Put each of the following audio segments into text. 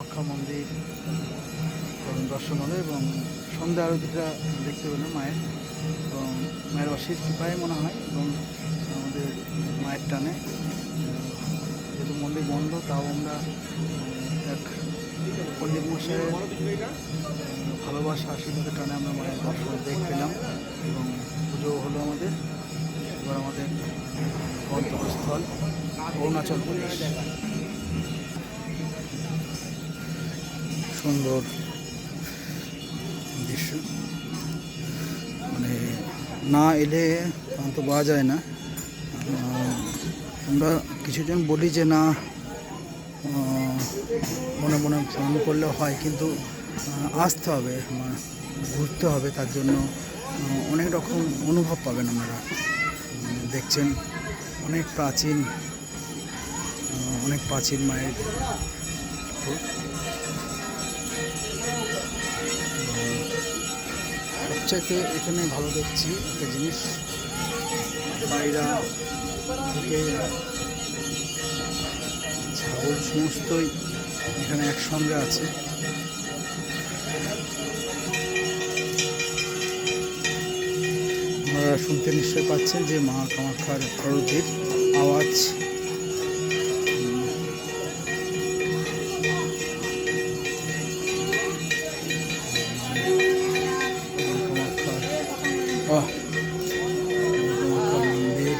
কামাখ্যা মন্দির এবং দর্শন হলো এবং সন্ধ্যা আরতিটা দেখতে পেলাম মায়ের। এবং মায়ের অশেষ কৃপায় মনে হয় এবং আমাদের মায়ের টানে। যেহেতু মন্দির বন্ধ, তাও আমরা এক পণ্ডিত মশাইয়ের ভালোবাসা, আশীর্বাদের টানে আমরা মায়ের দর্শন দেখ পেলাম এবং পুজো হলো আমাদের। এবার আমাদের গন্তব্যস্থল অরুণাচল প্রদেশ। সুন্দর দৃশ্য। মানে না এলে শান্ত পাওয়া যায় না। আমরা কিছুজন বলি যে না মনে মনে স্মরণ করলে হয়, কিন্তু আসতে হবে মানে ঘুরতে হবে, তার জন্য অনেক রকম অনুভব পাবেন আপনারা। দেখছেন অনেক প্রাচীন অনেক প্রাচীন মায়ের সবচাইতে এখানে ভালো দেখছি একটা জিনিস। বাইরা থেকে ছাগল সমস্তই এখানে একসঙ্গে আছে। আপনারা শুনতে নিশ্চয় পাচ্ছেন যে মা কামাখ্যার আরতির আওয়াজ। আহ কামাখ্যা মন্দির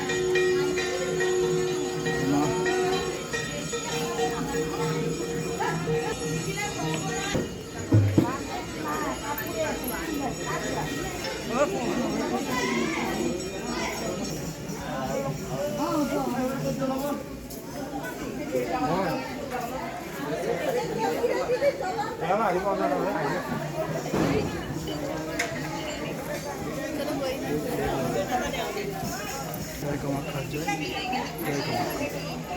মা জয় কামাখ্যার জয় জয় কামাখ্যা